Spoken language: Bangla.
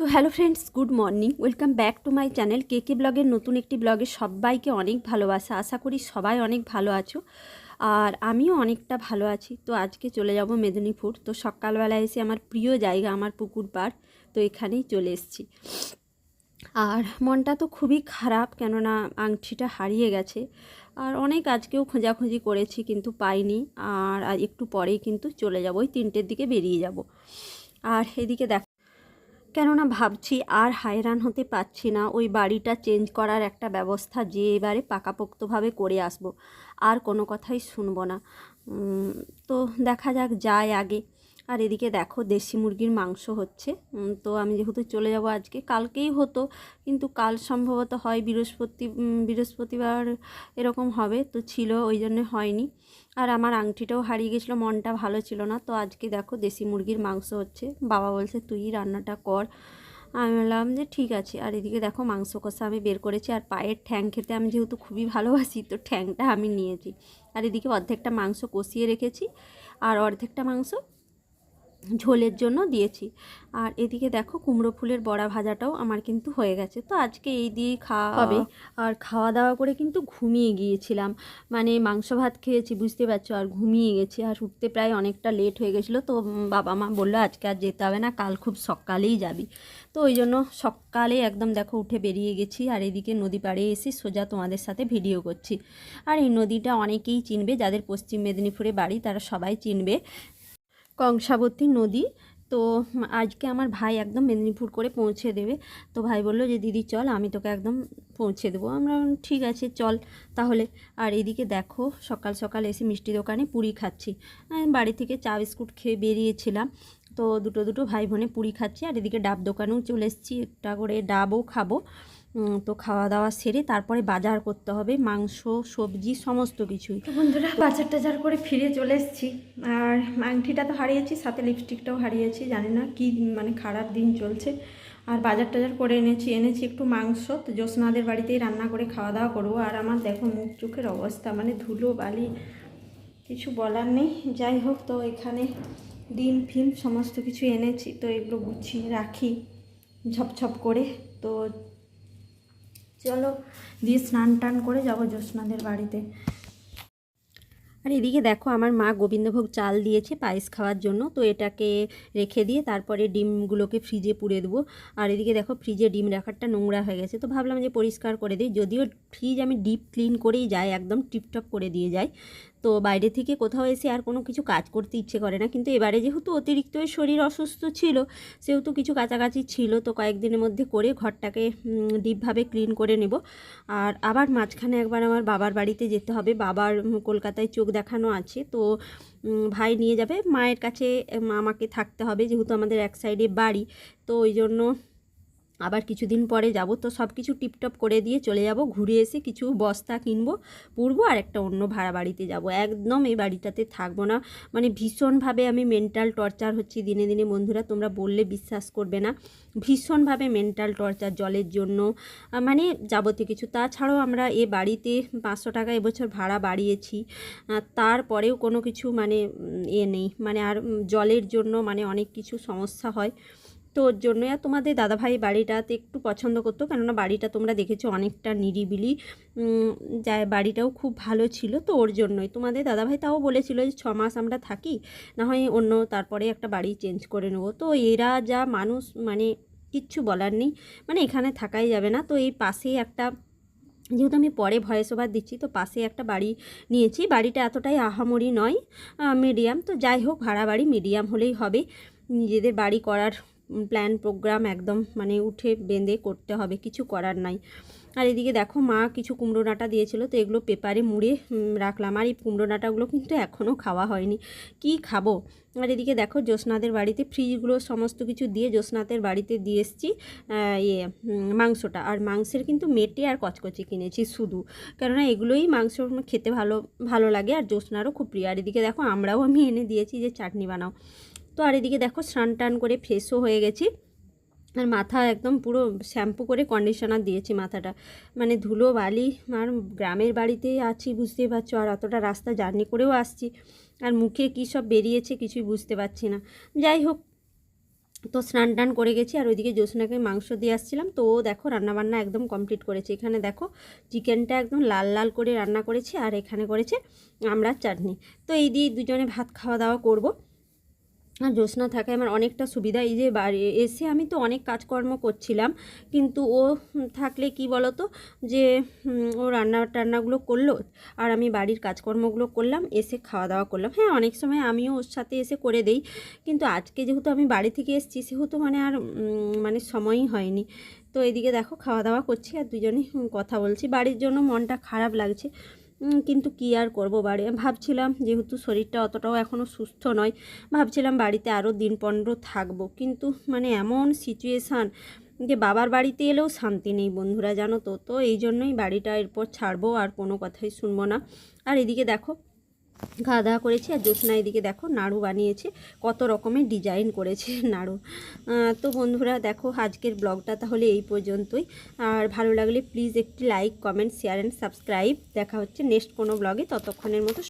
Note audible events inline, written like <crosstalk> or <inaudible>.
তো hello friends, good morning. Welcome back to my channel K K ব্লগের নতুন একটি ব্লগে সবাইকে অনেক ভালোবাসা। আশা করি সবাই অনেক ভালো আছো আর আমিও অনেকটা ভালো আছি। তো আজকে চলে যাব মেদিনীপুর। তো সকালবেলা এসে আমার প্রিয় জায়গা আমার পুকুর পাড়, তো এখানেই চলে এসেছি। আর মনটা তো খুবই খারাপ, কেননা আংটিটা হারিয়ে গেছে। আর অনেক আজকেও খোঁজাখুঁজি করেছি, কিন্তু পাইনি। আর একটু পরেই কিন্তু চলে যাব, ওই তিনটের দিকে বেরিয়ে যাব। আর এদিকে দেখ কেননা ভাবছি আর হায়রান হতে পারছি না, ওই বাড়িটা চেঞ্জ করার একটা ব্যবস্থা যে এবারে পাকাপোক্তভাবে করে আসব, আর কোনো কথাই শুনব না। তো দেখা যাক, যায় আগে। আর এদিকে দেখো দেশি মুরগির মাংস হচ্ছে। তো আমি যেহেতু চলে যাব আজকে, কালকেই হতো, কিন্তু কাল সম্ভবত হয় বৃহস্পতি বৃহস্পতিবার এরকম হবে, তো ছিল ওই জন্য হয়নি। আর আমার আংটিটাও হারিয়ে গেছিল, মনটা ভালো ছিল না, তো আজকে দেখো দেশি মুরগির মাংস হচ্ছে। বাবা বলছে, তুই রান্নাটা কর। আমি বললাম যে, ঠিক আছে। আর এদিকে দেখো মাংস কষা আমি বের করেছি, আর পায়ের ঠ্যাং খেতে আমি যেহেতু খুবই ভালোবাসি, তো ঠ্যাংটা আমি নিয়েছি। আর এদিকে অর্ধেকটা মাংস কষিয়ে রেখেছি, আর অর্ধেকটা মাংস ঝোলের জন্য দিয়েছি। আর এদিকে দেখো কুমড়ো ফুলের বড়া ভাজাটাও আমার কিন্তু হয়ে গেছে। তো আজকে এই দিয়েই খাওয়া হবে আর খাওয়া দাওয়া করে কিন্তু ঘুমিয়ে গিয়েছিলাম। মানে মাংস ভাত খেয়েছি বুঝতে পারছ? আর ঘুমিয়ে গেছি। আর উঠতে প্রায় অনেকটা লেট হয়ে গেছিল। তো বাবা মা বলল আজকে আর যেতে হবে না কাল খুব সকালেই যাবি। তো ওই জন্য সকালে একদম দেখো উঠে বেরিয়ে গেছি। আর এদিকে নদী পাড়ে এসে সোজা তোমাদের সাথে ভিডিও করছি। আর এই নদীটা অনেকেই চিনবে যাদের পশ্চিম মেদিনীপুরে বাড়ি তারা সবাই চিনবে। কংসাবতী নদী। তো আজকে আমার ভাই একদম মেদিনীপুর করে পৌঁছে দেবে। তো ভাই বলল যে, দিদি, চল, আমি তোকে একদম পৌঁছে দেবো। আমরা ঠিক আছে, চল তাহলে। আর এদিকে দেখো, সকাল সকাল এসে মিষ্টি দোকানে পুরি খাচ্ছি। বাড়ি থেকে চা বিস্কুট খেয়ে বেরিয়েছিলাম। তো দুটো দুটো ভাই বোনে পুরি খাচ্ছি। আর এদিকে ডাব দোকানেও চলে এসেছি। একটা করে ডাবও খাব। তো খাওয়া দাওয়া সেরে তারপরে বাজার করতে হবে, মাংস, সবজি, সমস্ত কিছুই। তো বন্ধুরা বাজার টাজার করে ফিরে চলে এসেছি। আর আংটিটা তো হারিয়েছি, সাথে লিপস্টিকটাও হারিয়েছি, জানি না কি মানে খারাপ দিন চলছে। আর বাজার টাজার করে এনেছি এনেছি একটু মাংস, তো জ্যোৎস্নাদের বাড়িতেই রান্না করে খাওয়া দাওয়া করব। আর আমার দেখো মুখ, চোখের অবস্থা মানে ধুলো, বালি, কিছু বলার নেই। যাই হোক, তো এখানে ডিম, ফিম, সমস্ত কিছু এনেছি, তো এগুলো গুছিয়ে রাখি, ঝপঝপ করে। তো চলো দিয়ে স্নান টান করে যাব জ্যোৎস্নাদের বাড়িতে। আর এদিকে দেখো আমার মা গোবিন্দভোগ চাল দিয়েছে পায়েস খাওয়ার জন্য, তো এটাকে রেখে দিয়ে তারপরে ডিমগুলোকে ফ্রিজে পুড়ে দেবো। আর এদিকে দেখো ফ্রিজে ডিম রাখারটা নোংরা হয়ে গেছে, তো ভাবলাম যে পরিষ্কার করে দিই, যদিও ফ্রিজ আমি ডিপ ক্লিন করেই যাই, একদম টিপটপ করে দিয়ে যাই। তো বাইরে থেকে কোথাও এসে আর কোনো কিছু কাজ করতে ইচ্ছে করে না। কিন্তু এবারে যেহেতু অতিরিক্ত শরীর অসুস্থ ছিল, সেহেতু কিছু কাছাকাছি ছিল, তো কয়েকদিনের মধ্যে করে ঘরটাকে ডিপভাবে ক্লিন করে নেব। আর আবার মাঝখানে একবার আমার বাবার বাড়িতে যেতে হবে। বাবার কলকাতায় চোখ দেখানো আছে। তো ভাই নিয়ে যাবে। মায়ের কাছে আমাকে থাকতে হবে, যেহেতু আমাদের এক সাইডে বাড়ি। তো ওই জন্য আবার কিছুদিন পরে যাব, তো সব কিছু টিপটপ করে দিয়ে চলে যাব, ঘুরে এসে কিছু বস্তা কিনবো, পুরবো আর একটা অন্য ভাড়া বাড়িতে যাব। একদম এই বাড়িটাতে থাকব না। মানে ভীষণভাবে আমি মেন্টাল টর্চার হচ্ছি দিনে দিনে। বন্ধুরা, তোমরা বললে বিশ্বাস করবে না। ভীষণভাবে মেন্টাল টর্চার জলের জন্য মানে যাবতীয় কিছু। তাছাড়াও আমরা এ বাড়িতে পাঁচশো টাকা এবছর ভাড়া বাড়িয়েছি। তারপরেও কোনো কিছু মানে এ নেই। মানে আর জলের জন্য মানে অনেক কিছু সমস্যা হয়। তো ওর জন্য আর তোমাদের দাদাভাই বাড়িটাতে একটু পছন্দ করতো কেননা বাড়িটা তোমরা দেখেছ অনেকটা নিরিবিলি। উম, যা বাড়িটাও খুব ভালো ছিল তো ওর জন্যই। তোমাদের দাদাভাই তাও বলেছিল যে ছ মাস আমরা থাকি না হয় অন্য তারপরে একটা বাড়ি চেঞ্জ করে নেব। তো এরা যা মানুষ মানে কিচ্ছু বলার নেই মানে এখানে থাকাই যাবে না। তো এই পাশেই একটা যেহেতু আমি পরে ভয়েস ওভার দিচ্ছি তো পাশে একটা বাড়ি নিয়েছি। বাড়িটা এতটাই আহামরি নয় মিডিয়াম তো যাই হোক ভাড়া বাড়ি মিডিয়াম হলেই হবে। নিজেদের বাড়ি করার প্ল্যান প্রোগ্রাম একদম মানে উঠে বেঁধে করতে হবে, কিছু করার নাই। আর এদিকে দেখো মা কিছু কুমড়ো ডাঁটা দিয়েছিল, তো এগুলো পেপারে মুড়ে রাখলাম। আর এই কুমড়ো ডাঁটাগুলো কিন্তু এখনও খাওয়া হয়নি। কি খাব? আর এদিকে দেখো জ্যোৎস্নাদের বাড়িতে ফ্রিজগুলো সমস্ত কিছু দিয়ে জ্যোৎস্নাদের বাড়িতে দিয়ে এসেছি ইয়ে মাংসটা। আর মাংসের কিন্তু মেটে আর কচকচি কিনেছি শুধু। কেননা এগুলোই মাংস খেতে ভালো ভালো লাগে আর জ্যোৎস্নারও খুব প্রিয়। আর এদিকে দেখো আমরাও আমি এনে দিয়েছি যে চাটনি বানাও। তো আর এদিকে দেখো স্নান টান করে ফ্রেশও হয়ে গেছি। আর মাথা একদম পুরো শ্যাম্পু করে কন্ডিশনার দিয়েছি মাথাটা। মানে ধুলো, বালি, আর গ্রামের বাড়িতেই আছি, বুঝতেই পারছ। আর অতটা রাস্তা জার্নি করেও আসছি। আর মুখে কী সব বেরিয়েছে কিছুই বুঝতে পারছি না। যাই হোক, তো স্নান টান করে গেছি। আর ওইদিকে জ্যোৎস্নাকে মাংস দিয়ে আসছিলাম। তো ও দেখো রান্নাবান্না একদম কমপ্লিট করেছে। এখানে দেখো চিকেনটা একদম লাল লাল করে রান্না করেছে। আর এখানে করেছে আমড়ার চাটনি। তো এই দিয়ে দুজনে ভাত খাওয়া দাওয়া করব। জ্যোৎস্না থাকায় আমার অনেকটা সুবিধা। এই যে বাড়ি এসে আমি তো অনেক কাজকর্ম করছিলাম, কিন্তু ও থাকলে কি বলতো যে ও রান্না টান্নাগুলো করল আর আমি বাড়ির কাজকর্মগুলো করলাম, এসে খাওয়া দাওয়া করলাম। হ্যাঁ অনেক সময় আমিও ওর সাথে এসে করে দেই, কিন্তু আজকে যেহেতু আমি বাড়ি থেকে এসেছি, সেহেতু মানে আর মানে সময়ই হয়নি। তো এদিকে দেখো খাওয়া দাওয়া করছি আর দুজনে কথা বলছি। বাড়ির জন্য মনটা খারাপ লাগছে। কিন্তু কি আর করব বাড়ি? ভাবছিলাম যেহেতু শরীরটা অতটাও এখনও সুস্থ নয়, ভাবছিলাম বাড়িতে আরও দিন পনেরো থাকব। কিন্তু মানে এমন সিচুয়েশান যে বাবার বাড়িতে এলেও শান্তি নেই বন্ধুরা, জানো তো? তো এই জন্যই বাড়িটা এরপর ছাড়বো আর কোনো কথাই শুনব না। আর এদিকে দেখো খাওয়া দাওয়া করেছি আর জ্যোৎস্না এদিকে দেখো নাড়ু বানিয়েছে, কত রকমের ডিজাইন করেছে <laughs> নাড়ু। তো বন্ধুরা দেখো আজকের ব্লগটা তাহলে এই পর্যন্তই। আর ভালো লাগলে প্লিজ একটি like comment share and subscribe দেখা হচ্ছে নেক্সট কোনো ব্লগে, ততক্ষণের মতো